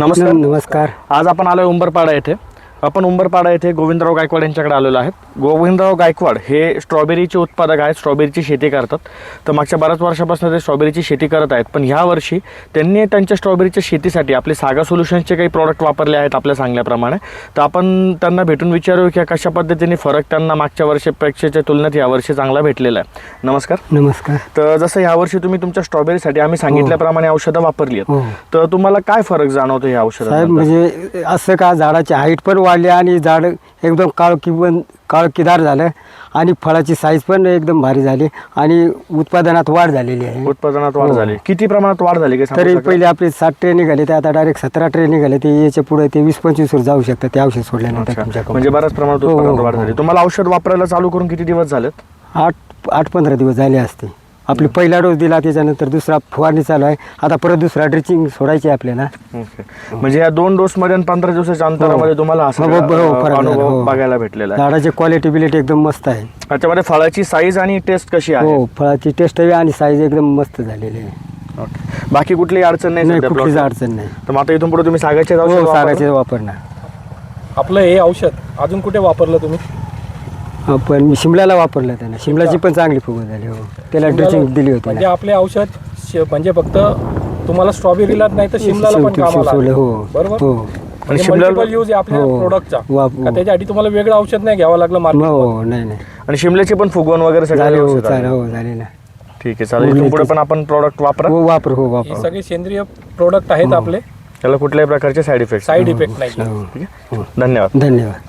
नमस्कार. नमस्कार. आज आपण आलोय उंबरपाडा येथे. आपण उंबरपाडा येथे गोविंदराव गायकवाड यांच्याकडे आलेलो आहेत. गोविंदराव गायकवाड हे स्ट्रॉबेरीचे उत्पादक आहेत स्ट्रॉबेरीची शेती करतात. तर मागच्या बऱ्याच वर्षापासून ते स्ट्रॉबेरीची शेती करत आहेत. पण ह्या वर्षी त्यांनी त्यांच्या स्ट्रॉबेरीच्या शेतीसाठी आपले सागा सोल्युशन्सचे काही प्रॉडक्ट वापरले आहेत आपल्या सांगण्याप्रमाणे. तर आपण त्यांना भेटून विचारू की कशा पद्धतीने फरक त्यांना मागच्या वर्षीपेक्षाच्या तुलनेत यावर्षी चांगला भेटलेला आहे. नमस्कार. नमस्कार. तर जसं यावर्षी तुम्ही तुमच्या स्ट्रॉबेरीसाठी आम्ही सांगितल्याप्रमाणे औषधं वापरली आहेत. हो. तर तुम्हाला काय फरक जाणवतो या औषधात म्हणजे असं का झाडाची हाईट पण वाढली आणि झाड एकदम काळ किवन काळ किदार झालं. आणि फळाची साईज पण एकदम भारी झाली आणि उत्पादनात वाढ झालेली आहे. उत्पादनात वाढ हो. झाली. किती प्रमाणात वाढ झाली काय तरी? पहिले आपले सात ट्रेन निघाले ते आता डायरेक्ट सतरा ट्रेन निघाले ते याच्यापुढे ते वीस पंचवीस वर जाऊ शकतात ते औषध सोडल्यानंतर म्हणजे बऱ्याच प्रमाणात हो, हो, उत्पादनात वाढ. झाली. तुम्हाला औषध वापरायला चालू करून किती दिवस झालेत? आठ आठ पंधरा दिवस झाले असते. आपली पहिला डोस दिला त्याच्यानंतर दुसरा फवारणी चालू आहे. आता परत दुसरा ड्रिचिंग सोडायची आहे आपल्याला. म्हणजे या दोन डोस मध्ये आणि पंधरा दिवसाच्या अंतरामध्ये तुम्हाला असा हो, हो, हो, फरक झाला, अनुभव हो. बघायला भेटलेला आहे. झाडाची क्वालिटी बिलिटी एकदम मस्त आहे. त्याच्यामध्ये फळाची साईज आणि टेस्ट कशी आहे? हो फळाची टेस्ट आणि साईज एकदम मस्त झालेली आहे. ओके. बाकी कुठलीही अडचण नाही नाही सध्या कुठलीच अडचण नाही? तर मग आता इथून पुढे तुम्ही सागाचे हो सागाचे वापरणार. आपलं हे औषध अजून कुठे वापरलं तुम्ही? आपण मी शिमल्याला वापरलं त्यानं. शिमलाची पण चांगली फुगवण झाली हो. त्याला ड्रिचिंग दिली होती म्हणजे ना. आपले औषध श- म्हणजे फक्त तुम्हाला स्ट्रॉबेरीला नाही तर शिमलाला पण शेवटी कामाला शिवले, आलं. हो. बरोबर? हो. म्हणजे शिमला- मल्टिपल यूज आहे आपल्या हो. प्रोडक्टचा वाप- का त्याच्यासाठी तुम्हाला वेगळं औषध नाही घ्यावं लागलं मार्केट हो नाही नाही. आणि शिमल्याचे पण फुगवण वगैरे सगळं झाले हो व्यवस्थित आहे. हो झाले ना. ठीक आहे चालेल. इथून पुढे ते- पण आपण प्रॉडक्ट वापरा. हो वापर हो हे वापर. सगळे सेंद्रिय प्रोडक्ट आहेत आपले. त्याला कुठल्याही प्रकारचे साईड इफेक्ट साईड इफेक्ट नाही हो. ठीक आहे? धन्यवाद. धन्यवाद.